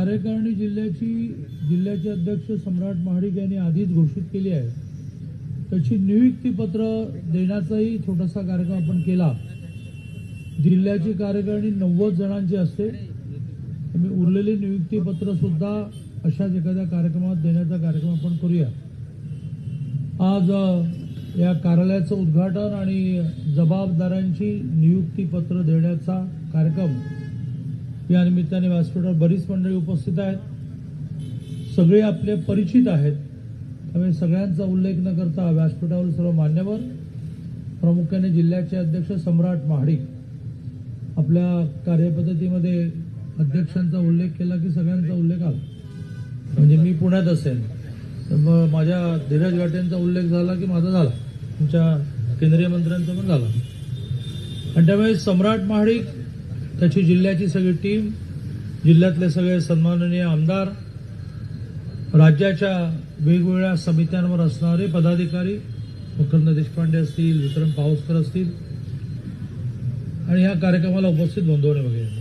कार्यकारिणी जिल्ह्याची जिल्ह्याचे अध्यक्ष सम्राट महाडिक यांनी आधीच घोषित केली आहे. त्याची नियुक्तीपत्र देण्याचाही छोटासा कार्यक्रम आपण केला. जिल्ह्याची कार्यकारिणी नव्वद जणांची असते. मी उरलेली नियुक्तीपत्र सुद्धा अशाच एखाद्या कार्यक्रमात देण्याचा कार्यक्रम आपण करूया. आज या कार्यालयाचं उद्घाटन आणि जबाबदारांची नियुक्तीपत्र देण्याचा कार्यक्रम या निमित्ताने व्यासपीठावर बरीच मंडळी उपस्थित आहेत. सगळे आपले परिचित आहेत. त्यामुळे सगळ्यांचा उल्लेख न करता व्यासपीठावर सर्व मान्यवर प्रामुख्याने जिल्ह्याचे अध्यक्ष सम्राट महाडिक आपल्या कार्यपद्धतीमध्ये अध्यक्षांचा उल्लेख केला की सगळ्यांचा उल्लेख आला. म्हणजे मी पुण्यात असेल तर मग माझ्या धीरज घाटेंचा उल्लेख झाला की माझा झाला. तुमच्या केंद्रीय मंत्र्यांचा पण झाला. आणि त्यामुळे सम्राट महाडिक त्याची जिल्ह्याची सगळी टीम जिल्ह्यातले सगळे सन्माननीय आमदार राज्याच्या वेगवेगळ्या समित्यांवर असणारे पदाधिकारी मकरंद देशपांडे असतील विक्रम पावसकर असतील आणि या कार्यक्रमाला उपस्थित नोंदवणे वगैरे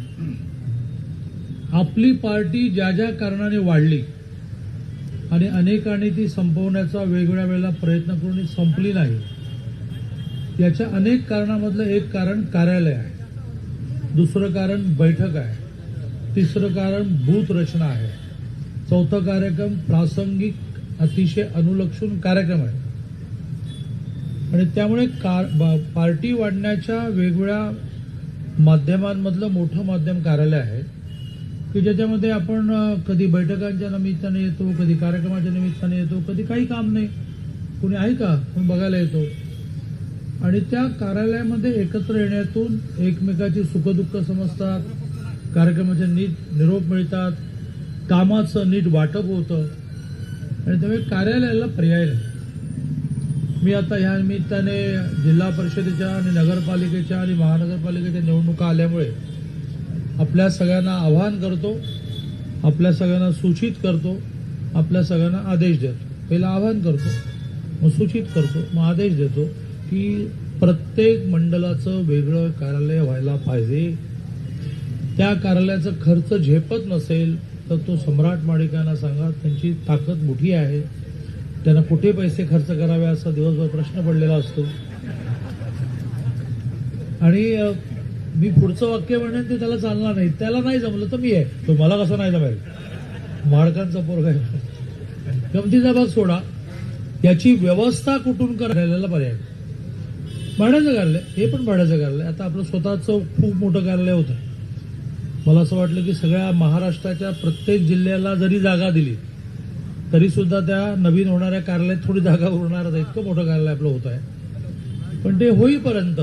आपली पार्टी ज्या ज्या कारणाने वाढली आणि अनेकांनी ती संपवण्याचा वेगवेगळ्या वेळेला प्रयत्न करून संपली नाही याच्या अनेक कारणामधलं एक कारण कार्यालय आहे. दुसरं कारण बैठक आहे. तिसरं कारण बूथ रचना आहे. चौथं कार्यक्रम प्रासंगिक अतिशय अनुलक्षून कार्यक्रम आहे. आणि त्यामुळे बा- पार्टी वाढण्याच्या वेगवेगळ्या माध्यमांमधलं मोठं माध्यम कार्यालय आहे की ज्याच्यामध्ये आपण कधी बैठकांच्या निमित्ताने येतो कधी कार्यक्रमाच्या निमित्ताने येतो कधी काही काम नाही. कोणी आहे का? कोण बघायला येतो? आणि त्या कार्यालयामध्ये एकत्र येण्यातून एकमेकाची सुखदुःख समजतात कार्यक्रमाचे नीट निरोप मिळतात कामाचं नीट वाटप होतं. आणि त्यामुळे कार्यालयाला पर्याय नाही. मी आता ह्या निमित्ताने जिल्हा परिषदेच्या आणि नगरपालिकेच्या आणि महानगरपालिकेच्या निवडणुका आल्यामुळे आपल्या सगळ्यांना आवाहन करतो आपल्या सगळ्यांना सूचित करतो आपल्या सगळ्यांना आदेश देतो. पहिला आवाहन करतो मग सूचित करतो मग आदेश देतो. की प्रत्येक मंडलाचं वेगळं कार्यालय व्हायला पाहिजे. त्या कार्यालयाचा खर्च झेपत नसेल तर तो सम्राट माडिकांना सांगा त्यांची ताकद मोठी आहे. त्यांना कुठे पैसे खर्च करावे असा दिवसभर प्रश्न पडलेला असतो. आणि मी पुढचं वाक्य म्हणेन ते त्याला चालणार नाही. त्याला नाही जमलं तर मी आहे. तो मला कसं नाही जमेल? माडकांचा पोरग आहे. गमतीचा भाग सोडा. याची व्यवस्था कुठून करायला पर्याय भाड्याचं कार्यालय हे पण भाड्याचं कार्यालय आता आपलं स्वतःचं खूप मोठं कार्यालय होतं. मला असं वाटलं की सगळ्या महाराष्ट्राच्या प्रत्येक जिल्ह्याला जरी जागा दिली तरी सुद्धा त्या नवीन होणाऱ्या कार्यालयात थोडी जागा उरणार आहे इतकं मोठं कार्यालय आपलं होत आहे. पण ते होईपर्यंत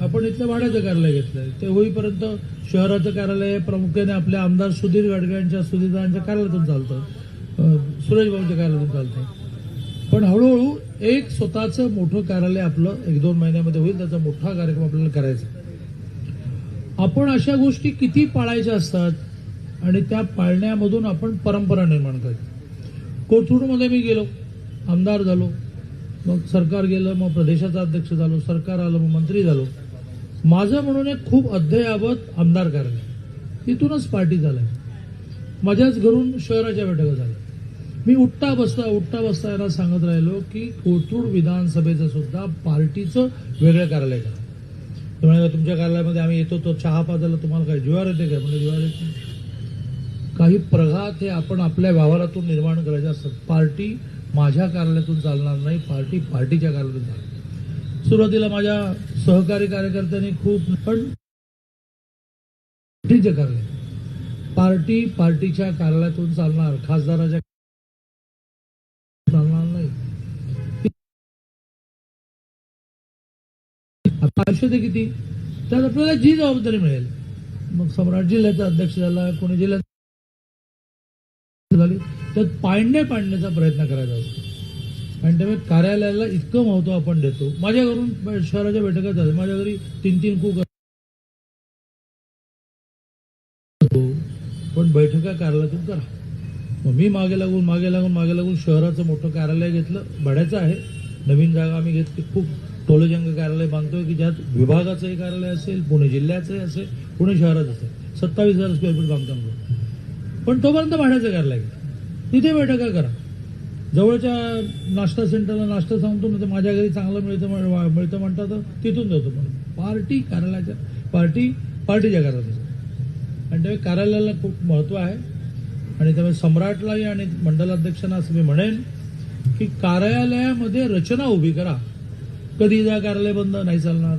आपण इथलं भाड्याचं कार्यालय घेतलंय. ते होईपर्यंत शहराचं कार्यालय प्रामुख्याने आपले आमदार सुधीर गडकऱ्यांच्या सुधीरांच्या कार्यालयातून चालतं. अं, सुरेश भाऊंच्या कार्यालयातून चालतं पण हळूहळू एक स्वतःचं मोठं कार्यालय आपलं एक दोन महिन्यामध्ये होईल त्याचा मोठा कार्यक्रम आपल्याला करायचा. आपण अशा गोष्टी किती पाळायच्या असतात आणि त्या पाळण्यामधून आपण परंपरा निर्माण करायची कोथरूडमध्ये मी गेलो आमदार झालो मग सरकार गेलं मग प्रदेशाचा अध्यक्ष झालो सरकार आलं मग मंत्री झालो. माझं म्हणून एक खूप अद्ययावत आमदार कार्यालय. तिथूनच पार्टी झालाय. माझ्याच घरून शहराच्या बैठका झाल्या. मी उठता बसता उठता बसता याला सांगत राहिलो की कोथरूड विधानसभेचं सुद्धा पार्टीचं वेगळं कार्यालय करा. ते तुमच्या कार्यालयामध्ये आम्ही येतो तो चहा पाजायला तुम्हाला काय जुवार येते काय? म्हणजे जुवार येते काही प्रघात हे आपण आपल्या व्यवहारातून निर्माण करायचे असतात. पार्टी माझ्या कार्यालयातून चालणार नाही पार्टी पार्टीच्या कार्यालयातून चालणार सुरुवातीला माझ्या सहकारी कार्यकर्त्यांनी खूप पण पार्टीचे कार्यालय पार्टी पार्टीच्या कार्यालयातून चालणार खासदाराच्या आता ते किती? त्यात आपल्याला जी जबाबदारी मिळेल. मग सम्राट जिल्ह्याचा अध्यक्ष झाला कोणी जिल्ह्यात झाली तर पाडणे पाडण्याचा प्रयत्न करायचा असतो आणि त्यामुळे कार्यालयाला इतकं महत्त्व आपण देतो. माझ्या घरून शहराच्या बैठका झाल्या. माझ्या घरी तीन तीन कुक पण बैठका कार्यालयातून करा मग मी मागे लागून मागे लागून मागे लागून शहराचं मोठं कार्यालय घेतलं. भाड्याचं आहे. नवीन जागा आम्ही घेतली. खूप टोलजंग कार्यालय बांधतोय की ज्यात विभागाचंही कार्यालय असेल पुणे जिल्ह्याचंही असेल पुणे शहरात असेल. सत्तावीस हजार स्क्वेअर फीट बांधकाम करू. पण तोपर्यंत भाड्याचं कार्यालय घ्या तिथे बैठका करा. जवळच्या नाश्ता सेंटरला नाश्ता सांगतो ना तर माझ्या घरी चांगलं मिळतं मिळतं म्हणतात तर तिथून जातो पण पार्टी कार्यालयाच्या पार्टी पार्टीच्या कार्यालयाच्या आणि त्यामुळे कार्यालयाला खूप महत्त्व आहे. आणि त्यामुळे सम्राटलाही आणि मंडलाध्यक्षांना असं मी म्हणेन की कार्यालयामध्ये रचना उभी करा. कधी द्या कार्यालय बंद नाही चालणार.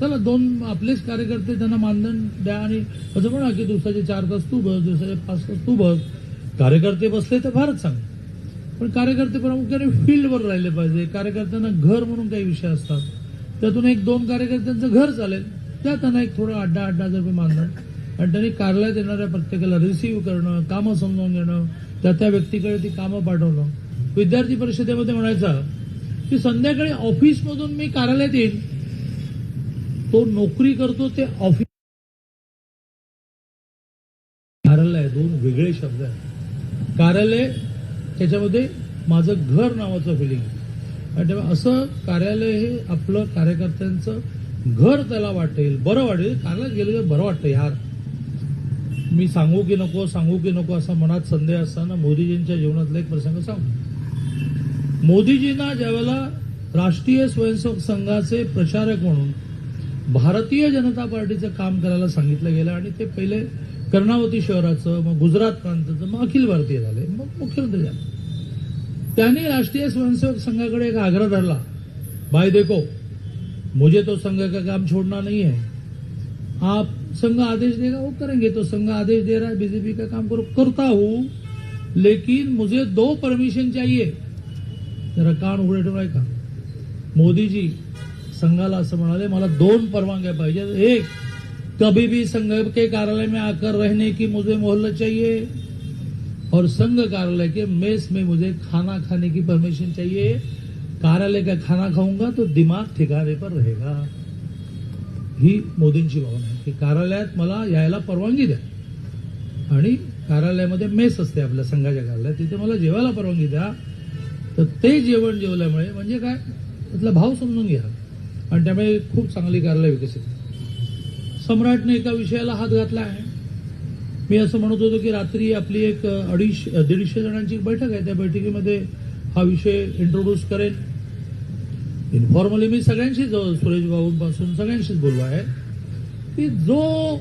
चला दोन आपलेच कार्यकर्ते त्यांना मानधन द्या आणि असं म्हणा की दिवसाचे चार तास तू बस दिवसाचे पाच तास तू बस. कार्यकर्ते बसले तर फारच चांगलं. पण कार्यकर्ते प्रामुख्याने फील्डवर राहिले पाहिजे. कार्यकर्त्यांना घर म्हणून काही विषय असतात. त्यातून एक दोन कार्यकर्त्यांचं घर चालेल. त्या त्यांना एक थोडं अड्डा अड्डा हजार रुपये मानधन आणि त्यांनी कार्यालयात येणाऱ्या प्रत्येकाला रिसिव्ह करणं कामं समजावून घेणं त्या त्या व्यक्तीकडे ती कामं पाठवणं. विद्यार्थी परिषदेमध्ये म्हणायचा की संध्याकाळी ऑफिसमधून मी कार्यालयात येईन. तो नोकरी करतो ते ऑफिस कार्यालय दोन वेगळे शब्द आहेत. कार्यालय त्याच्यामध्ये माझं घर नावाचं फिलिंग आणि तेव्हा असं कार्यालय हे आपलं कार्यकर्त्यांचं घर त्याला वाटेल बरं वाटेल. कार्यालयात गेलं तर बरं वाटतं यार. मी सांगू की नको सांगू की नको असा मनात संदेह असताना मोदीजींच्या जीवनातला एक प्रसंग सांगू मोदीजींना ज्यावेळेला राष्ट्रीय स्वयंसेवक संघाचे प्रचारक म्हणून भारतीय जनता पार्टीचं काम करायला सांगितलं गेलं आणि ते पहिले कर्णावती शहराचं मग गुजरात प्रांताचं मग अखिल भारतीय झाले मग मुख्यमंत्री झाले. त्यांनी राष्ट्रीय स्वयंसेवक संघाकडे एक आग्रह धरला. भाई देखो मुझे तो संघ का काम छोड़ना नहीं है. आप संघ आदेश देगा वो करेंगे तो संघ आदेश दे रहा है बीजेपी का काम करो करता हूं लेकिन मुझे दो परमिशन चाहिए। जरा कान उघडे ठेवून ऐका. मोदीजी संघाला असं म्हणाले मला दोन परवानग्या पाहिजे एक कभी भी संघ के कार्यालय में आकर रहने की मुझे मोहल्ला चाहिए और संघ कार्यालय के मेस में मुझे खाना खाने की परमिशन चाहिए। कार्यालय का खाना खाऊंगा तो दिमाग ठिकाणे पर रहेगा. ही मोदींची भावना आहे की कार्यालयात मला यायला परवानगी द्या. आणि कार्यालयामध्ये मेस असते आपल्या संघाच्या कार्यालयात तिथे मला जेवायला परवानगी द्या. तर ते जेवण जेवल्यामुळे म्हणजे काय? त्यातला भाव समजून घ्या. आणि त्यामुळे खूप चांगली कार्यालय विकसित सम्राटने एका विषयाला हात घातला आहे. मी असं म्हणत होतो की रात्री आपली एक अडीचशे दीडशे जणांची एक बैठक आहे. त्या बैठकीमध्ये हा विषय इंट्रोड्यूस करेन. इन्फॉर्मली मी सगळ्यांशीच सुरेश बाबूंपासून सगळ्यांशीच बोललो आहे. की जो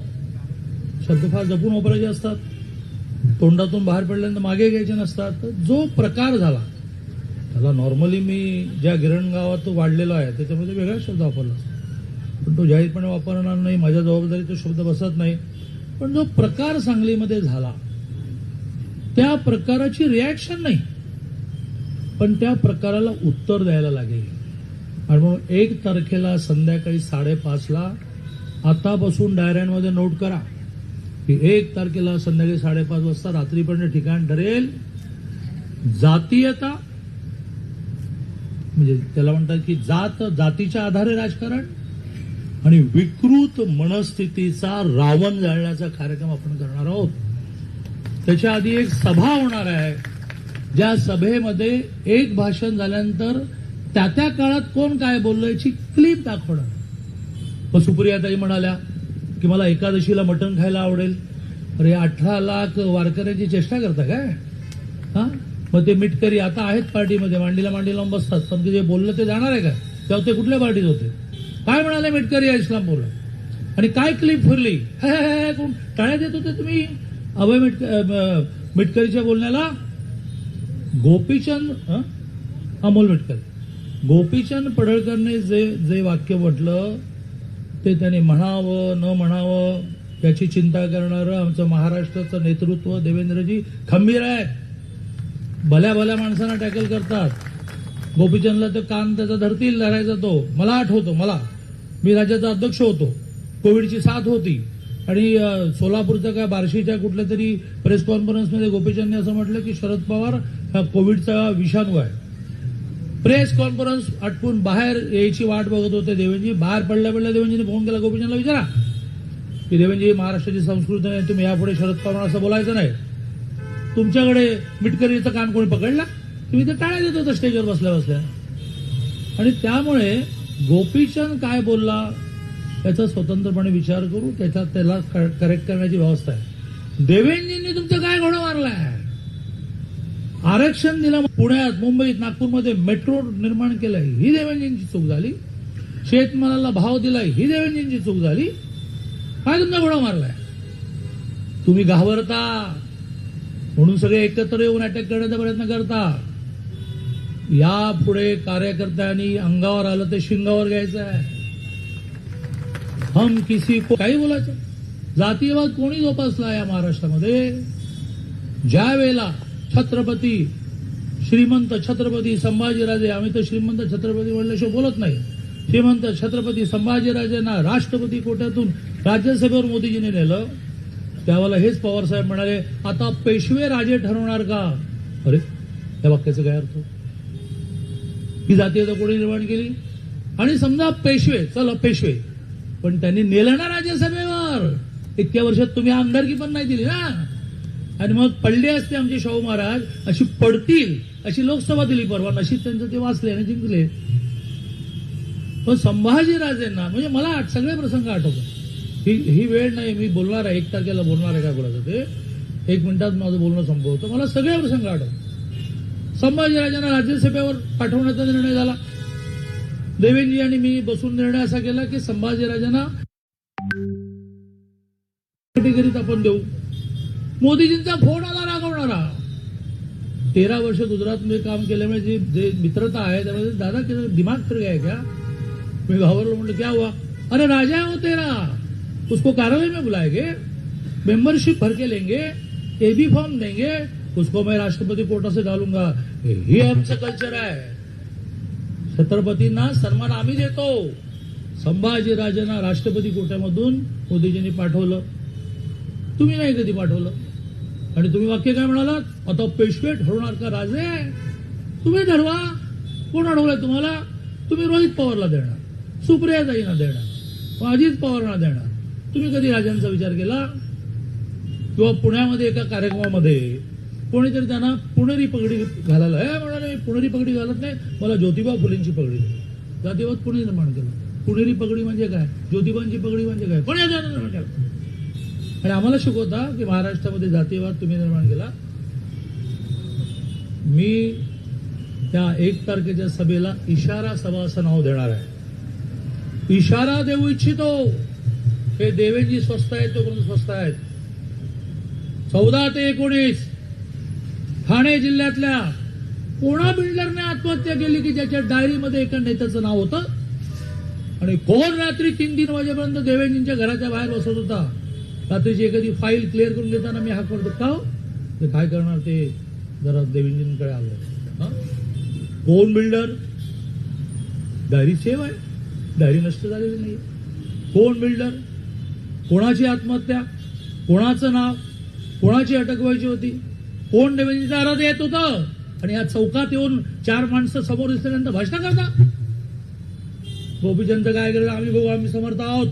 शब्द फार जपून वापरायचे असतात तोंडातून बाहेर पडल्यानंतर मागे घ्यायचे नसतात तर जो प्रकार झाला त्याला नॉर्मली मी ज्या गिरण गावात तो वाढलेलो आहे त्याच्यामध्ये वेगळा शब्द वापरला. पण तो जाहीरपणे वापरणार नाही माझ्या जबाबदारी तो शब्द बसत नाही. पण जो प्रकार सांगलीमध्ये झाला त्या प्रकाराची रिॲक्शन नाही. पण त्या प्रकाराला उत्तर द्यायला लागेल. आणि मग एक तारखेला संध्याकाळी साडेपाचला आतापासून डायऱ्यांमध्ये नोट करा. की एक तारखेला संध्याकाळी साडेपाच वाजता रात्रीपर्यंत ठिकाण ठरेल. जातीयता म्हणजे त्याला म्हणतात की जात जातीच्या आधारे राजकारण आणि विकृत मनस्थितीचा रावण जाळण्याचा कार्यक्रम आपण करणार आहोत. त्याच्या आधी एक सभा होणार आहे. ज्या सभेमध्ये एक भाषण झाल्यानंतर त्या त्या काळात कोण काय बोललं याची क्लिप दाखवणार मग सुप्रियाताई म्हणाल्या की मला एकादशीला मटण खायला आवडेल. अरे अठरा लाख वारकऱ्यांची चेष्टा करता काय? हा? मग ते मिटकरी आता आहेत पार्टीमध्ये मांडीला मांडी लावून बसतात. पण जे बोललं ते जाणार आहे का? तेव्हा ते कुठल्या पार्टीत होते? काय म्हणाले मिटकरी या इस्लामपूरला? आणि काय क्लिप फिरली? कोण? टाळ्या देत होते तुम्ही? अभय मिट मिटकरीच्या बोलण्याला? गोपीचंद अमोल मिटकर. गोपीचंद पडळकरने जे जे वाक्य म्हटलं ते त्याने म्हणावं न म्हणावं याची चिंता करणारं आमचं महाराष्ट्राचं नेतृत्व देवेंद्रजी खंबीर आहे. भल्या भल्या माणसांना टॅकल करतात. गोपीचंदला तर कान त्याचा धरतील धरायचा तो. मला आठवतो मला. मी राज्याचा अध्यक्ष होतो. कोविडची साथ होती. आणि सोलापूरच्या काय बार्शीच्या कुठल्या तरी प्रेस कॉन्फरन्समध्ये गोपीचंदने असं म्हटलं की शरद पवार हा कोविडचा विषाणू आहे. प्रेस कॉन्फरन्स आटपून बाहेर यायची वाट बघत होते देवेंजी बाहेर पडल्या पडल्या देवेंजीने फोन केला. गोपीचंदला विचारा. की देवेंजी महाराष्ट्राची संस्कृती नाही तुम्ही यापुढे शरद पवार असं बोलायचं नाही. तुमच्याकडे मिटकरीचं कान कोणी पकडला? तुम्ही ते टाळ्या देत होता स्टेजवर बसल्या बसल्या. आणि त्यामुळे गोपीचंद काय बोलला याचा स्वतंत्रपणे विचार करू त्याचा त्याला करेक्ट करण्याची व्यवस्था आहे. देवेंजींनी तुमचं काय घोडं मारलाय? आरक्षण दिलं पुण्यात मुंबईत नागपूरमध्ये मेट्रो निर्माण केलंय ही देवेंजींची चूक झाली. शेतमालाला भाव दिलाय ही देवेंजींची चूक झाली. काय तुमचा घोडा मारलाय? तुम्ही घाबरता. म्हणून सगळे एकत्र येऊन अटॅक करण्याचा प्रयत्न करता या पुढे कार्यकर्त्यांनी अंगावर आलं ते शिंगावर घ्यायचं आहे. हम किसी को काही बोलायचं जातीयवाद कोणी जोपासला या महाराष्ट्रामध्ये? ज्या वेळेला छत्रपती श्रीमंत छत्रपती संभाजीराजे आम्ही तर श्रीमंत छत्रपती म्हणल्याशिवाय बोलत नाही. श्रीमंत छत्रपती संभाजीराजेंना राष्ट्रपती कोट्यातून राज्यसभेवर मोदीजीने नेलं. त्यावेळेला हेच पवार साहेब म्हणाले आता पेशवे राजे ठरवणार का? अरे त्या वाक्याचा काय अर्थ? ही जातीयता कोणी निर्माण केली? आणि समजा पेशवे चला पेशवे पण त्यांनी नेलं ना राज्यसभेवर. इतक्या वर्षात तुम्ही आमदारकी पण नाही दिली ना. आणि मग पडले असते आमचे शाहू महाराज अशी पडतील अशी लोकसभा दिली परवा नशीब त्यांचं ते वाचले आणि जिंकले. पण संभाजीराजेंना म्हणजे मला सगळे प्रसंग आठवतात. ही ही वेळ नाही मी बोलणार आहे. एक तारखेला बोलणार आहे का बोलायचं ते? एक मिनिटात माझं बोलणं संपवतं मला सगळे प्रसंग आठवत संभाजीराजांना राज्यसभेवर पाठवण्याचा निर्णय झाला. देवेंजी आणि मी बसून निर्णय असा केला की संभाजीराजांना कॅटेगरीत आपण देऊ. मोदीजींचा फोन आला रागवणारा. तेरा वर्ष गुजरात में काम केल्यामुळे जी जे मित्रता आहे त्यामध्ये दादा दिमाग फिर गया क्या मी घाबरलो म्हणलं क्या हुआ? अरे राजा हो तेरा. उसको कार्यालय में बुलाएंगे मेंबरशिप भर के लेंगे ए बी फॉर्म देंगे उसको मैं राष्ट्रपति कोटा से डालूंगा। हे आमचं कल्चर आहे छत्रपतींना सन्मान आम्ही देतो। संभाजीराजांना राष्ट्रपती कोट्यामधून मोदीजींनी पाठवलं। तुम्ही नाही कधी पाठवलं? आणि तुम्ही वाक्य काय म्हणालात? आता पेशवे ठरवणार का राजे? तुम्ही ठरवा. कोण अडवलंय तुम्हाला? तुम्ही रोहित पवारला देणार. सुप्रियाताईंना देणार. अजित पवारला देणार. तुम्ही कधी राजांचा विचार केला? किंवा पुण्यामध्ये एका कार्यक्रमामध्ये कोणीतरी त्यांना पुणेरी पगडी घालायला हे म्हणाले मी पुणेरी पगडी घालत नाही मला ज्योतिबा फुलेंची पगडी दे. जातीवाद पुणे निर्माण केलं? पुणेरी पगडी म्हणजे काय? ज्योतिबांची पगडी म्हणजे काय? कोणी निर्माण केलं? आणि आम्हाला शिकवता की महाराष्ट्रामध्ये जातीवाद तुम्ही निर्माण केला? मी त्या एक तारखेच्या सभेला इशारा सभा असं नाव देणार आहे. इशारा देऊ इच्छितो. हे देवेंजी स्वस्त आहेत तोपर्यंत स्वस्त आहेत. चौदा ते एकोणीस ठाणे जिल्ह्यातल्या कोणा बिल्डरने आत्महत्या केली की ज्याच्या डायरीमध्ये एका नेत्याचं नाव होतं? आणि कोण रात्री तीन तीन वाजेपर्यंत देवेंजींच्या घराच्या बाहेर बसत होता. रात्रीची एखादी फाईल क्लिअर करून घेताना मी हाक करतो का हो? ते काय करणार ते? जरा देवेंजींकडे आलं. हं? कोण बिल्डर? डायरी सेव आहे. डायरी नष्ट झालेली नाही कोण बिल्डर? कोणाची आत्महत्या? कोणाचं नाव? कोणाची अटक व्हायची होती? कोण देवेंजीचा आराध येत होतं? आणि या चौकात येऊन चार माणसं समोर दिसल्यानंतर भाषण करता. गोपीचंद काय केलं? आम्ही बघू आम्ही समर्थ आहोत.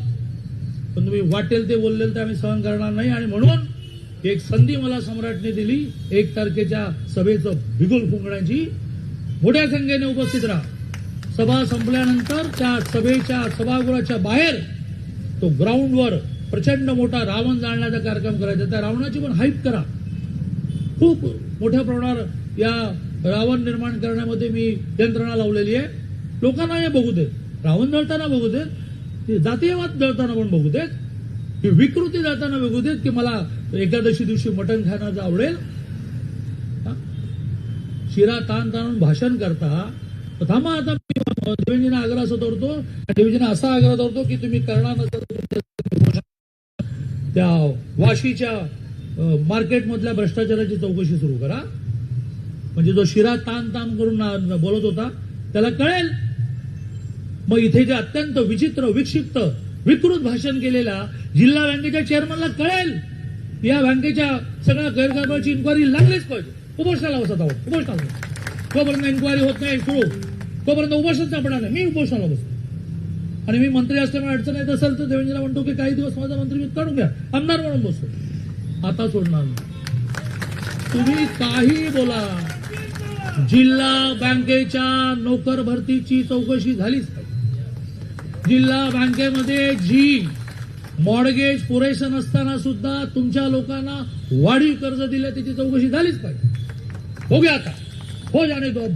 पण तुम्ही वाटेल ते बोललेल ते आम्ही सहन करणार नाही. आणि म्हणून एक संधी मला सम्राटने दिली. एक तारखेच्या सभेचं बिगुल फुंकण्याची. मोठ्या संख्येने उपस्थित राहा. सभा संपल्यानंतर त्या सभेच्या सभागृहाच्या बाहेर तो ग्राउंडवर प्रचंड मोठा रावण जाळण्याचा कार्यक्रम करायचा. त्या रावणाची पण हाईप करा. खूप मोठ्या प्रमाणावर या रावण निर्माण करण्यामध्ये मी यंत्रणा लावलेली आहे. लोकांना हे बघू देत. रावण जळताना बघू देत. जातीयवाद जळताना पण बघू देत. विकृती जाताना बघू देत की मला एकादशी दिवशी मटण खाण्याचं आवडेल. शिरा ताण ताणून भाषण करता. थांबा आता मी. देवजीना आग्रह असं धरतो. देवेंजींना असा आग्रह धरतो की तुम्ही करणार नसेल त्या वाशीच्या मार्केटमधल्या भ्रष्टाचाराची चौकशी सुरू करा. म्हणजे जो शिरा ताण ताण करून बोलत होता त्याला कळेल. मग इथे जे अत्यंत विचित्र विक्षिप्त विकृत भाषण केलेल्या जिल्हा बँकेच्या चेअरमनला कळेल. या बँकेच्या सगळ्या गैरकारभाराची इन्क्वायरी लागलीच पाहिजे. उपोषणाला बसत आहोत उपोषणाला तोपर्यंत इन्क्वायरी होत नाही सुरू. तोपर्यंत उपोषण सापडणार नाही. मी उपोषणाला बसतो. आणि मी मंत्री असल्यामुळे अडचण येत असेल तर देवेंद्रला म्हणतो की काही दिवस माझा मंत्री मी काढून घ्या. आमदार म्हणून बसतो आता सोडणार तुम्ही काही बोला. जिल्हा बँकेच्या नोकर भरतीची चौकशी झालीच पाहिजे. जिल्हा बँकेमध्ये जी मॉडगेज पुरेसं नसताना सुद्धा तुमच्या लोकांना वाढीव कर्ज दिलं त्याची चौकशी झालीच पाहिजे. हो बघूया आता. हो जाणे तो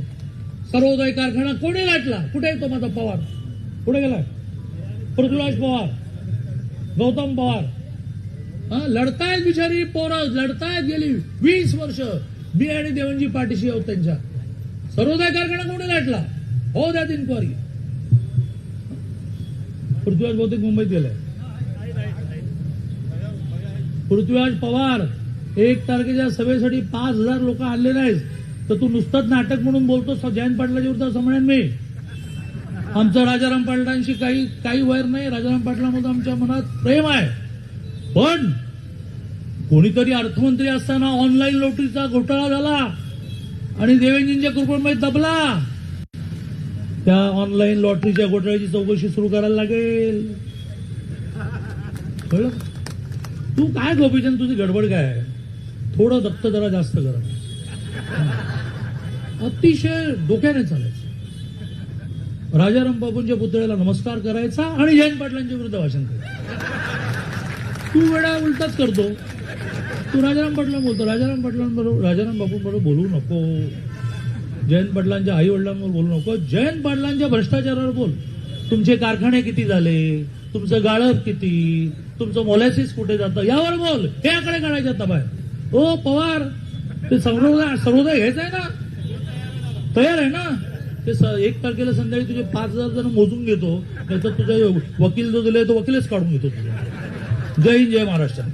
सर्वोदय कारखाना कोणी गाठला? कुठे येतो तो माझा पवार? कुठे गेला पृथ्वीराज पवार गौतम पवार. हा, लढतायत बिचारी पोरं लढतायत गेली वीस वर्ष. मी आणि देवनजी पाठीशी आहोत त्यांच्या. सर्वोदय कारखाना कोणी लाटला हो द्यात इन्क्वायरी पृथ्वीराज बहुतेक मुंबईत गेलाय. पृथ्वीराज पवार एक तारखेच्या सभेसाठी पाच हजार लोक आणले नाहीत तर तू नुसतंच नाटक म्हणून बोलतोस जयंत पाटलाच्या विरुद्ध असं म्हणेन मी. आमचं राजाराम पाटलांशी काही काही वैर नाही. राजाराम पाटलांमध्ये आमच्या मनात प्रेम आहे. पण कोणीतरी अर्थमंत्री असताना ऑनलाईन लॉटरीचा घोटाळा झाला आणि देवेंद्रजींच्या कृपेमध्ये दबला. त्या ऑनलाईन लॉटरीच्या घोटाळ्याची चौकशी सुरू करायला लागेल. कळलं? तू काय गोपीचंद? तुझी गडबड काय? आहे थोडं दत्त जरा जास्त करा. अतिशय डोक्याने चालायचं. राजाराम बाबूंच्या पुतळ्याला नमस्कार करायचा आणि जयंत पाटलांच्या विरुद्ध भाषण करायचं. तू वेळा उलटाच करतो. तू राजाराम पाटला बोलतो. राजाराम पाटलांबरोबर राजाराम बाबूंबरोबर बोलू नको. जयंत पाटलांच्या आई वडिलांवर बोलू नको. जयंत पाटलांच्या भ्रष्टाचारावर बोल. तुमचे कारखाने किती झाले? तुमचं गाळप किती? तुमचं मोलॅसिस कुठे जातं? यावर बोल. हे आकडे काढायचे आता बाहेर. ओ पवार ते सर्वोदय सर्वोदय घ्यायचं आहे ना? तयार आहे ना? ते एक तारखेला संध्याकाळी तुझे पाच हजार जण मोजून घेतो. नाहीतर तुझा वकील जो दिलाय तो वकीलच काढून घेतो तुझा जय हिंद जय महाराष्ट्र.